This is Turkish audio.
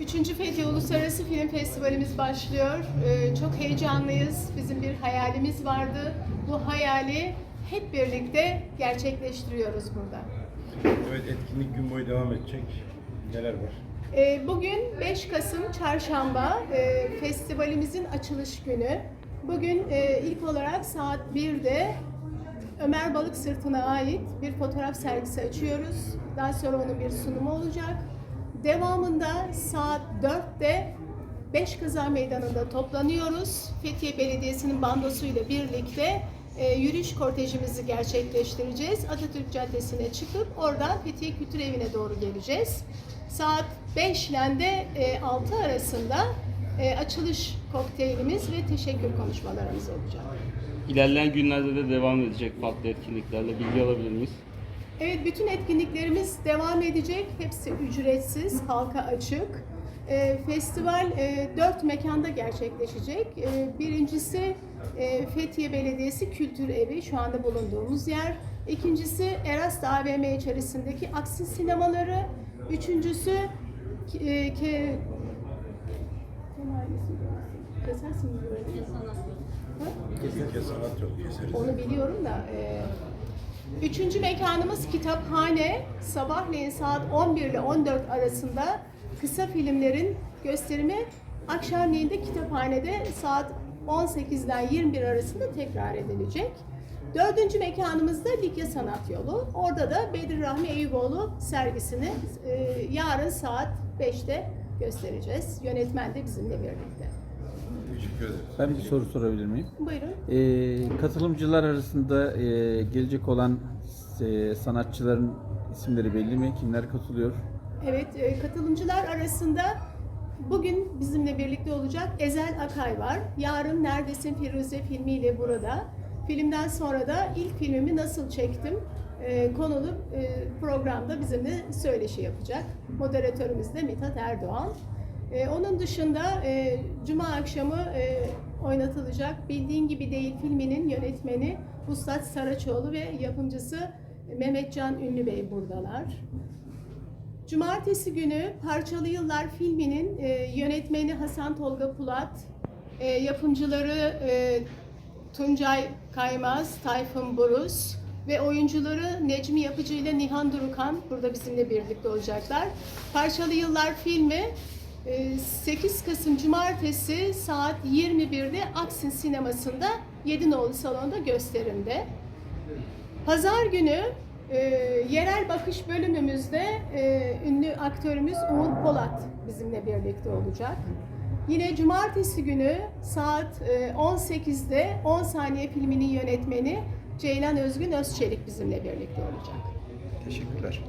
Üçüncü Fethiye Uluslararası Film Festivalimiz başlıyor. Ee, çok heyecanlıyız. Bizim bir hayalimiz vardı. Bu hayali hep birlikte gerçekleştiriyoruz burada. Evet etkinlik gün boyu devam edecek. Neler var? Ee, Bugün 5 Kasım Çarşamba e, festivalimizin açılış günü. Bugün e, ilk olarak saat 1'de Ömer Balık Sırtı'na ait bir fotoğraf sergisi açıyoruz. Daha sonra onun bir sunumu olacak. Devamında saat 4'te Beşkaza Meydanı'nda toplanıyoruz. Fethiye Belediyesi'nin bandosuyla birlikte e, yürüyüş kortejimizi gerçekleştireceğiz. Atatürk Caddesi'ne çıkıp oradan Fethiye Kültür Evi'ne doğru geleceğiz. Saat 5 ile de e, 6 arasında e, açılış kokteylimiz ve teşekkür konuşmalarımız olacak. İlerleyen günlerde de devam edecek farklı etkinliklerle bilgi alabilir miyiz? Evet, bütün etkinliklerimiz devam edecek. Hepsi ücretsiz, halka açık. Ee, festival e, dört mekanda gerçekleşecek. Ee, birincisi e, Fethiye Belediyesi Kültür Evi, şu anda bulunduğumuz yer. İkincisi Erast AVM içerisindeki Aksin sinemaları. Üçüncüsü e, ke, Kesersin mi? Ha? Kesinlikle sanat yok. Onu biliyorum da. e, üçüncü mekanımız kitaphane. Sabahleyin saat 11 ile 14 arasında kısa filmlerin gösterimi. Akşamleyin de kitaphanede saat 18'den 21 arasında tekrar edilecek. Dördüncü mekanımız da Likya Sanat Yolu. Orada da Bedir Rahmi Eyüboğlu sergisini e, yarın saat 5'te göstereceğiz. Yönetmen de bizimle birlikte. Ben bir soru sorabilir miyim? Buyurun. Ee, katılımcılar arasında e, gelecek olan e, sanatçıların isimleri belli mi? Kimler katılıyor? Evet, e, katılımcılar arasında bugün bizimle birlikte olacak Ezel Akay var. Yarın Neredesin Firuze filmiyle burada. Filmden sonra da ilk filmimi nasıl çektim e, konulu e, programda bizimle söyleşi yapacak. Moderatörümüz de Mithat Erdoğan. E, onun dışında e, Cuma akşamı e, oynatılacak Bildiğin Gibi Değil filminin yönetmeni Vuslat Saraçoğlu ve yapımcısı Mehmetcan Ünlü Bey buradalar. Cumartesi günü Parçalı Yıllar filminin e, yönetmeni Hasan Tolga Pulat, e, yapımcıları e, Tuncay Kaymaz, Tayfun Buruz ve oyuncuları Necmi Yapıcı ile Nihan Durukan burada bizimle birlikte olacaklar. Parçalı Yıllar filmi 8 Kasım Cumartesi saat 21'de Aksin Sineması'nda Yedinoğlu Salon'da gösterimde. Pazar günü e, yerel bakış bölümümüzde e, ünlü aktörümüz Uğur Polat bizimle birlikte olacak. Yine cumartesi günü saat e, 18'de 10 saniye filminin yönetmeni Ceylan Özgün Özçelik bizimle birlikte olacak. Teşekkürler.